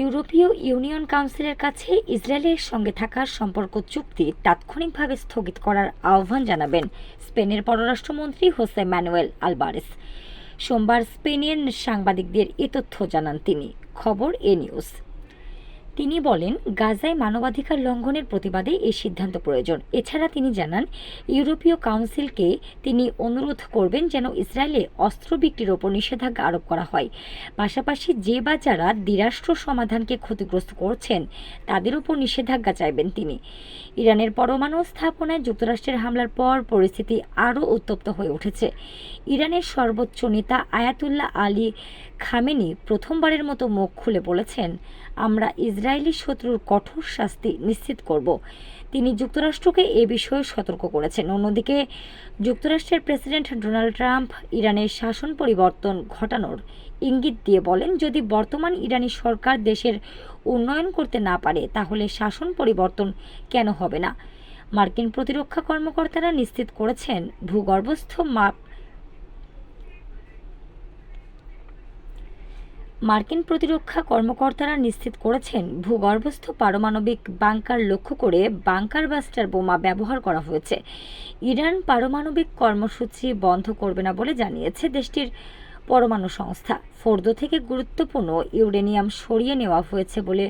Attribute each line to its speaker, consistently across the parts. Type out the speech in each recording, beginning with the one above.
Speaker 1: ইউরোপীয় ইউনিয়ন কাউন্সিলের কাছে ইসরায়েলের সঙ্গে থাকার সম্পর্ক চুক্তি তাৎক্ষণিকভাবে স্থগিত করার আহ্বান জানাবেন স্পেনের পররাষ্ট্রমন্ত্রী হোসে ম্যানুয়েল আলবারেস। সোমবার স্পেনের সাংবাদিকদের এ তথ্য জানান তিনি। খবর এ নিউজ। তিনি বলেন, গাজায় মানবাধিকার লঙ্ঘনের প্রতিবাদে এই সিদ্ধান্ত প্রয়োজন। এছাড়া তিনি জানান, ইউরোপীয় কাউন্সিলকে তিনি অনুরোধ করবেন যেন ইসরায়েলে অস্ত্র বিক্রির ওপর নিষেধাজ্ঞা আরোপ করা হয়। পাশাপাশি যে বা যারা দ্বিরাষ্ট্র সমাধানকে ক্ষতিগ্রস্ত করছেন, তাদের উপর নিষেধাজ্ঞা চাইবেন তিনি। ইরানের পরমাণু স্থাপনায় যুক্তরাষ্ট্রের হামলার পর পরিস্থিতি আরও উত্তপ্ত হয়ে উঠেছে। ইরানের সর্বোচ্চ নেতা আয়াতুল্লাহ আলী খামেনি প্রথমবারের মতো মুখ খুলে বলেছেন, আমরা ইসরায়েলি শত্রুর কঠোর শাস্তি নিশ্চিত করব। তিনি যুক্তরাষ্ট্রকে এ বিষয়ে সতর্ক করেছেন। অন্যদিকে, যুক্তরাষ্ট্রের প্রেসিডেন্ট ডোনাল্ড ট্রাম্প ইরানের শাসন পরিবর্তন ঘটানোর ইঙ্গিত দিয়ে বলেন, যদি বর্তমান ইরানি সরকার দেশের উন্নয়ন করতে না পারে, তাহলে শাসন পরিবর্তন কেন হবে না? মার্কিন প্রতিরক্ষা কর্মকর্তারা নিশ্চিত করেছেন, ভূগর্ভস্থ মাপ মার্কিন প্রতিরক্ষা কর্মকর্তারা নিশ্চিত করেছেন ভূগর্ভস্থ পারমাণবিক বাংকার লক্ষ্য করে বাংকার বাস্টার বোমা ব্যবহার করা হয়েছে। ইরান পারমাণবিক কর্মসূচি বন্ধ করবে না বলে জানিয়েছে দেশটির পরমাণু সংস্থা। ফোর্দো থেকে গুরুত্বপূর্ণ ইউরেনিয়াম সরিয়ে নেওয়া হয়েছে বলে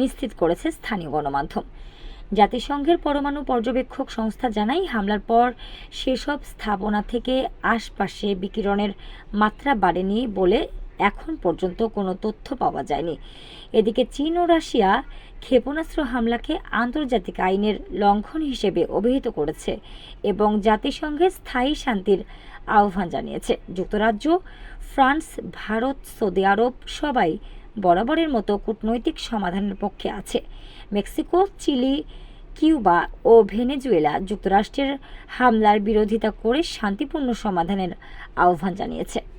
Speaker 1: নিশ্চিত করেছে স্থানীয় গণমাধ্যম। জাতিসংঘের পরমাণু পর্যবেক্ষক সংস্থা জানায়, হামলার পর সেসব স্থাপনা থেকে আশপাশে বিকিরণের মাত্রা বাড়েনি বলে এখন পর্যন্ত কোনো তথ্য পাওয়া যায়নি। এদিকে চীন ও রাশিয়া ক্ষেপণাস্ত্র হামলাকে আন্তর্জাতিক আইনের লঙ্ঘন হিসেবে অভিহিত করেছে এবং জাতিসংঘের স্থায়ী শান্তির আহ্বান জানিয়েছে। যুক্তরাজ্য, ফ্রান্স, ভারত, সৌদি আরব সবাই বরাবরের মতো কূটনৈতিক সমাধানের পক্ষে আছে। মেক্সিকো, চিলি, কিউবা ও ভেনেজুয়েলা যুক্তরাষ্ট্রের হামলার বিরোধিতা করে শান্তিপূর্ণ সমাধানের আহ্বান জানিয়েছে।